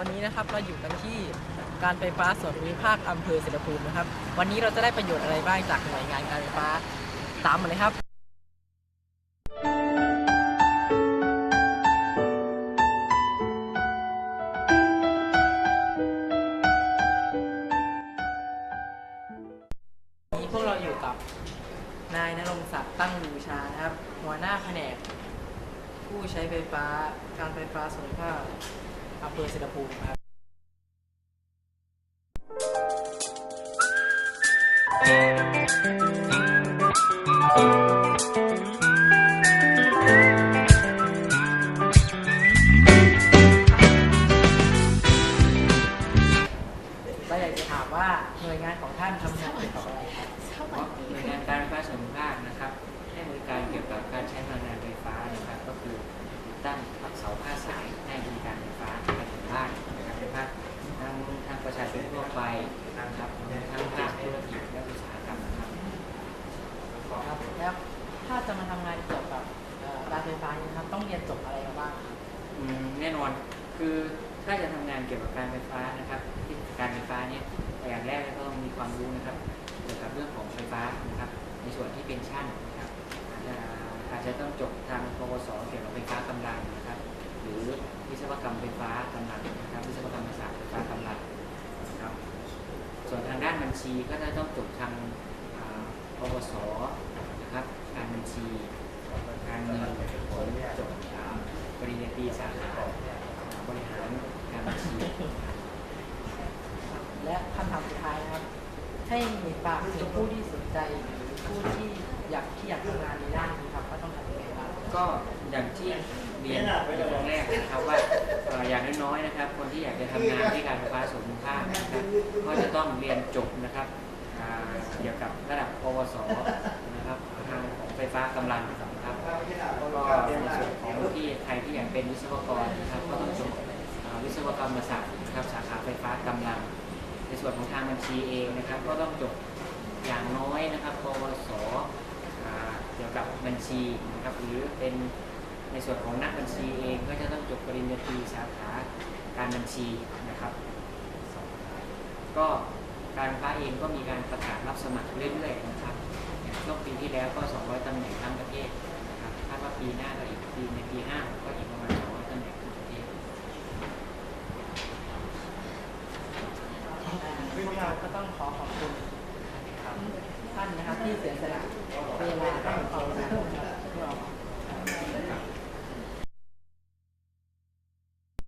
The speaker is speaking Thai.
วันนี้นะครับเราอยู่กันที่การไฟฟ้าส่วนภูมิภาคอำเภอเสรภูมินะครับ วันนี้เราจะได้ประโยชน์อะไรบ้างจากหน่วยงานการไฟฟ้าตามมาเลยครับวันนี้พวกเราอยู่กับนายนรงศักดิ์ตั้งบูชานะครับ หัวหน้าแผนกผู้ใช้ไฟฟ้าการไฟฟ้าส่วนภูมิภาค อำเภอเสรภูมิครับเราอยากจะถามว่าหน่วยงานของท่านทำงาน ทั่วไปนะครับทั้งภาคธุรกิจและอุตสาหกรรมนะครับครับแล้วถ้าจะมาทำงานเกี่ยวกับเอ่อการไฟฟ้านี่ครับต้องเรียนจบอะไรมาบ้างครับอืมแน่นอนคือถ้าจะทำงานเกี่ยวกับการไฟฟ้านะครับที่การไฟฟ้าเนี่ยอย่างแรกก็ต้องมีความรู้นะครับเกี่ยวกับเรื่องของไฟฟ้านะครับ ในส่วนที่เป็นช่างนะครับอาจจะอาจจะต้องจบทางปวส ชีก็จะต้องจบทางอปวสนะครับการบัญชีการเงินจบปริญญาตรีสาขาบริหารการบัญชี และคำถามสุดท้ายนะครับ ให้มีฝากถึงผู้ที่สนใจหรือผู้ที่อยากที่อยากทำงานในด้านนี้ครับว่าต้องทำยังไง ก็อย่างที่เรียนไปตอนแรกนะครับว่าอย่างน้อยๆนะครับ คนที่อยากจะทำงานที่การไฟฟ้าส่วนภูมิภาคนะครับก็จะต้องเรียนจบนะครับเกี่ยวกับระดับปวสนะครับทางของไฟฟ้ากำลังนะครับแล้วก็ในส่วนของที่ใครที่อยากเป็นวิศวกรนะครับก็ต้องจบวิศวกรรมศาสตร์นะครับสาขาไฟฟ้ากำลัง ในส่วนของทางบัญชีเองนะครับ ก็ต้องจบอย่างน้อยนะครับปวส เกี่ยวกับบัญชีนะครับหรือเป็นในส่วนของนักบัญชีเองก็จะต้องจบปริญญาตรีสาขาการบัญชีนะครับ ก็การไฟฟ้าเองก็มีการประกาศรับสมัครเรื่อยๆนะครับอย่างช่วงปีที่แล้วก็ 200ตำแหน่งทั้งประเทศนะครับคาดว่าปีหน้าก็อีกปีในปี5ก็อีกประมาณ200ตำแหน่งทั้งประเทศวกเราก็ต้องขอขอบคุณครับ ท่านนะคะที่เสียสละเวลาของเขา